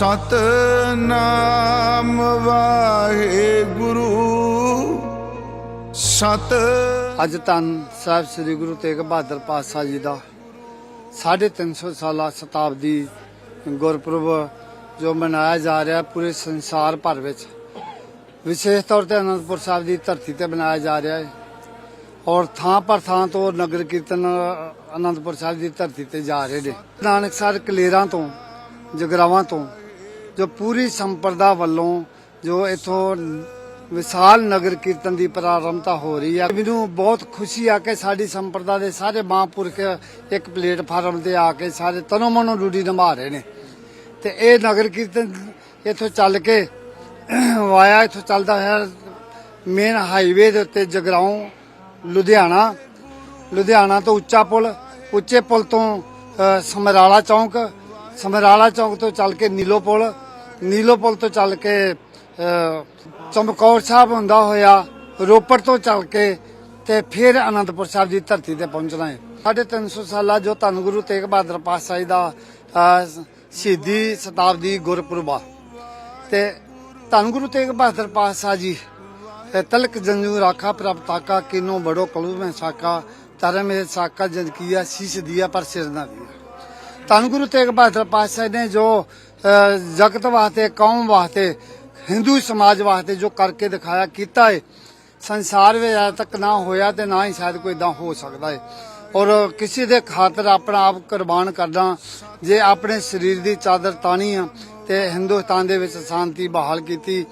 ਸਤਨਾਮ ਵਾਹਿਗੁਰੂ। ਸਤ ਅੱਜ ਧੰਨ ਸਾਹਿਬ ਸ੍ਰੀ ਗੁਰੂ ਤੇਗ ਬਹਾਦਰ ਪਾਤਸ਼ਾਹ ਜੀ ਦਾ 350 ਸਾਲਾ ਸ਼ਤਾਬਦੀ ਗੁਰਪੁਰਬ ਜੋ ਮਨਾਇਆ ਜਾ ਰਿਹਾ ਪੂਰੇ ਸੰਸਾਰ ਭਰ ਵਿੱਚ। ਵਿਸ਼ੇਸ਼ ਤੌਰ ਤੇ ਅਨੰਦਪੁਰ ਸਾਹਿਬ ਦੀ ਧਰਤੀ ਤੇ ਮਨਾਇਆ ਜਾ ਰਿਹਾ ਹੈ। ਔਰ ਥਾਂ ਪਰ ਥਾਂ ਤੋਂ ਨਗਰ ਕੀਰਤਨ ਅਨੰਦਪੁਰ ਸਾਹਿਬ ਦੀ ਧਰਤੀ ਤੇ ਜਾ ਰਹੇ ਨੇ। ਸਾਹਿਬ ਕਲੇਰਾਂ ਤੋਂ ਜਗਰਾਵਾਂ ਤੋਂ, ਜੋ ਪੂਰੀ ਸੰਪਰਦਾ ਵੱਲੋਂ ਜੋ ਇਥੋਂ ਵਿਸ਼ਾਲ ਨਗਰ ਕੀਰਤਨ ਦੀ ਪ੍ਰਾਰੰਭਤਾ ਹੋ ਰਹੀ ਹੈ ਮੈਨੂੰ ਬਹੁਤ ਖੁਸ਼ੀ ਆ ਕਿ ਸਾਡੀ ਸੰਪਰਦਾ ਦੇ ਸਾਰੇ ਮਹਾਂਪੁਰਖ ਇੱਕ ਪਲੇਟਫਾਰਮ ਤੇ ਆ ਕੇ ਸਾਰੇ ਤਨੋ ਮਨੋ ਡਿਊਟੀ ਨਿਭਾ ਰਹੇ ਨੇ। ਤੇ ਇਹ ਨਗਰ ਕੀਰਤਨ ਇਥੋਂ ਚੱਲ ਕੇ ਵਾਇਆ ਇਥੋਂ ਚੱਲਦਾ ਹੈ ਮੇਨ ਹਾਈਵੇ ਦੇ ਉੱਤੇ ਜਗਰਾਉਂ, ਲੁਧਿਆਣਾ। ਲੁਧਿਆਣਾ ਤੋਂ ਉੱਚਾ ਪੁਲ, ਉੱਚੇ ਪੁਲ ਤੋਂ ਸਮਰਾਲਾ ਚੌਂਕ ਸਮਰਾਲਾ ਚੌਂਕ ਤੋਂ ਚੱਲ ਕੇ ਨੀਲੋ ਪੁਲ ਨੀਲੋ ਪੁਲ ਤੋਂ ਚੱਲ ਕੇ ਚਮਕੌਰ ਸਾਹਿਬ ਹੁੰਦਾ ਹੋਇਆ, ਰੋਪੜ ਤੋਂ ਚੱਲ ਕੇ ਤੇ ਫਿਰ ਅਨੰਦਪੁਰ ਸਾਹਿਬ ਦੀ ਧਰਤੀ ਤੇ ਪਹੁੰਚਣਾ ਹੈ। ਸਾਢੇ 300 ਸਾਲਾ ਜੋ ਧੰਨ ਗੁਰੂ ਤੇਗ ਬਹਾਦਰ ਪਾਤਸ਼ਾਹ ਜੀ ਦਾ ਸ਼ਹੀਦੀ ਸ਼ਤਾਬਦੀ ਗੁਰਪੁਰਬ। ਤੇ ਧੰਨ ਗੁਰੂ ਤੇਗ ਬਹਾਦਰ ਪਾਤਸ਼ਾਹ ਜੀ ਤਲਕ ਜੰਜੂ ਰਾਖਾ ਪ੍ਰਭ ਕਿਨੋ ਬੜੋ ਕਲੂ ਮੈਂ ਸਾਕਾ ਤਾਰੇ ਮੇਰੇ ਸਾਕਾ ਜਨ ਕੀਆ, ਸ਼ੀਸ਼ ਦਿਆ ਪਰ ਸਿਰ ਨਾ ਦਿਆ। ਧੰਨ ਗੁਰੂ ਤੇਗ ਬਹਾਦਰ ਪਾਤਸ਼ਾਹ ਨੇ ਜੋ ਜਗਤ ਵਾਸਤੇ, ਕੌਮ ਵਾਸਤੇ, ਹਿੰਦੂ ਸਮਾਜ ਵਾਸਤੇ ਜੋ ਕਰਕੇ ਦਿਖਾਇਆ, ਕੀਤਾ ਹੈ ਸੰਸਾਰ ਵਿੱਚ ਅਜੇ ਤੱਕ ਨਾ ਹੋਇਆ ਤੇ ਨਾ ਹੀ ਸ਼ਾਇਦ ਕੋਈ ਇਦਾਂ ਹੋ ਸਕਦਾ ਹੈ ਔਰ ਕਿਸੇ ਦੇ ਖਾਤਰ ਆਪਣਾ ਆਪ ਕੁਰਬਾਨ ਕਰਦਾ, ਜੇ ਆਪਣੇ ਸਰੀਰ ਦੀ ਚਾਦਰ ਤਾਣੀ ਆ ਤੇ ਹਿੰਦੁਸਤਾਨ ਦੇ ਵਿੱਚ ਸ਼ਾਂਤੀ ਬਹਾਲ ਕੀਤੀ।